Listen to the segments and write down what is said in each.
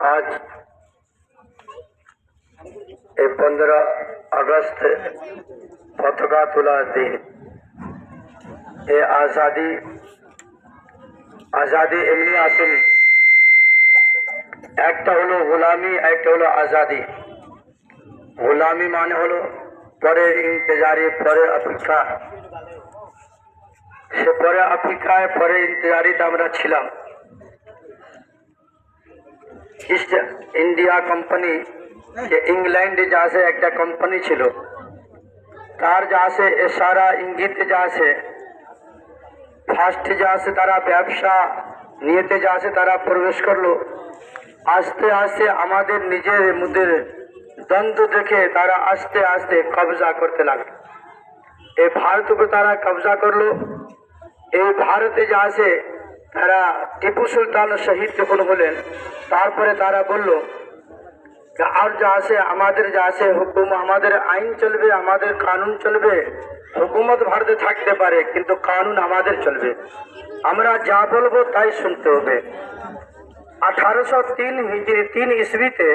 आज এই পনেরো আগস্ট পতাকা তোলার দিন। এ আজাদি আজাদি এমনি আসেনি। একটা হলো গোলামি, একটা হলো আজাদি। গোলামি মানে হলো পরের ইন্তজারি পরের অপেক্ষা। সে পরে অপেক্ষায় পরে ইন্তজারিতে আমরা ছিলাম। ইস্ট ইন্ডিয়া কোম্পানি যে ইংল্যান্ডে যা আছে একটা কোম্পানি ছিল। তার যা আছে এশারা ইঙ্গিতে যা আছে ফার্স্টে যা আছে তারা ব্যবসা, নিয়েতে যা আছে তারা প্রবেশ করল। আস্তে আস্তে আমাদের নিজের মধ্যে দ্বন্দ্ব দেখে তারা আস্তে আস্তে কবজা করতে লাগল। এই ভারত উপরে তারা কবজা করল। এই ভারতে যা আছে তারা টিপু সুলতান শহীদ যখন হলেন, তারপরে তারা বলল আর যা আছে, আমাদের যা আছে, হুকুম আমাদের আইন চলবে, আমাদের কানুন চলবে। হুকুমত ভারতে থাকতে পারে, কিন্তু কানুন আমাদের চলবে। আমরা যা বলব তাই শুনতে হবে। আঠারোশো তিন হিজড়ি তিন ইসবিতে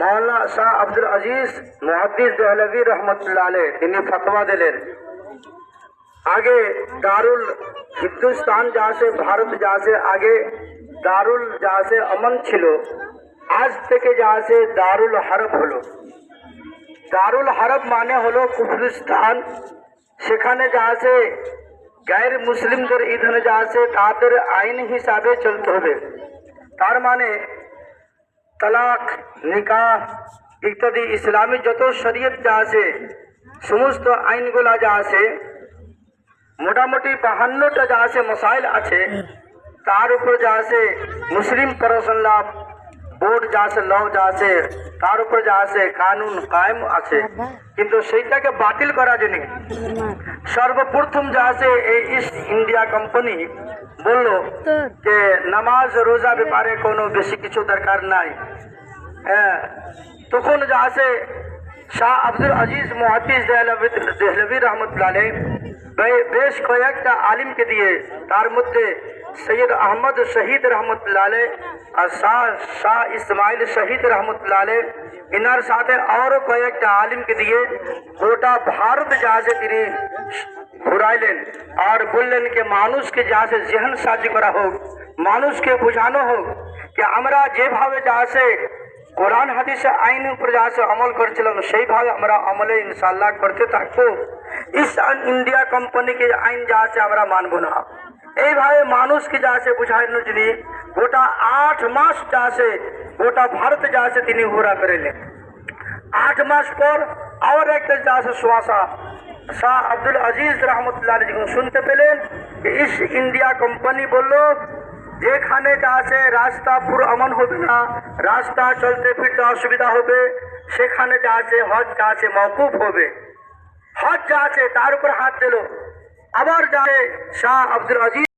মৌলানা শাহ আব্দুল আজিজ, মুহাদ্দিস দেহলভি রহমতুল্লাহ আলে তিনি ফতোয়া দিলেন আগে দারুল হিন্দুস্তান যা আছে ভারত যা আছে আগে দারুল আছে অমন ছিল, আজ থেকে আছে দারুল হরফ হলো। দারুল হরফ মানে হলো কুফরিস্তান, সেখানে আছে গায়ের মুসলিমদের ইধানে আছে তাদের আইন হিসাবে চলতে হবে। তার মানে তালাক, নিকাহ ইত্যাদি ইসলামী যত শরীয়ত যা আছে সমস্ত আইনগুলা যা আছে মোটামুটি বাহান্নটা যা আছে মশাইল আছে, তার উপর যা আছে মুসলিম পরসল্লা বোর্ড যা আছে ল যা আছে, তার উপর যা আছে কানুন কায়েম আছে। কিন্তু সেইটাকে বাতিল করা জন্য সর্বপ্রথম যা আছে এই ইস্ট ইন্ডিয়া কোম্পানি বলল যে নামাজ, রোজা ব্যাপারে কোনো বেশি কিছু দরকার নাই। হ্যাঁ তখন যা আছে শাহ আব্দুল আজিজ দেহলভি দেহলভি রহমতুল্লাহ বেশ কয়েকটা আলিমকে দিয়ে তার মধ্যে সৈয়দ আহমদ শহীদ রহমতুল্লাহ আলাইহ আর শাহ শাহ ইসমাইল শহীদ রহমতুল্লাহ আলাইহ ইনার সাথে আরও কয়েকটা আলিমকে দিয়ে গোটা ভারত যা আছে তিনি ঘুরাইলেন আর বললেন যে মানুষকে যা আছে জেহন সাজি করা হোক মানুষকে বোঝানো হোক যে আমরা যেভাবে যা আছে কোরআন হাদিসে আইন উপরে যা আছে আমল করেছিলাম সেইভাবে আমরা আমলে ইনশাল্লাহ করতে থাকব। ইস ইন্ডিয়া কোম্পানিকে আইন যা আছে আমরা মানবো না। এইভাবে মানুষকে যা আছে বুঝানোর জন্য গোটা আট মাস যা আছে, গোটা ভারত যা আছে তিনি ঘোরা করেলেন আট মাস পর আর একটা যা আছে সোয়াশা শাহ আব্দুল আজিজ রহমতুল্লাহ যখন শুনতে পেলেন যে ইস ইন্ডিয়া কোম্পানি বলল যেখানে আছে, রাস্তা পুরো অমন হবে না। রাস্তা চলতে ফিরতে অসুবিধা হবে। সেখানে যা আছে, হজ যা আছে মকুফ হবে। হজ যা আছে, তার উপর হাত দিল। আবার যাবে শাহ আব্দুল আজিজ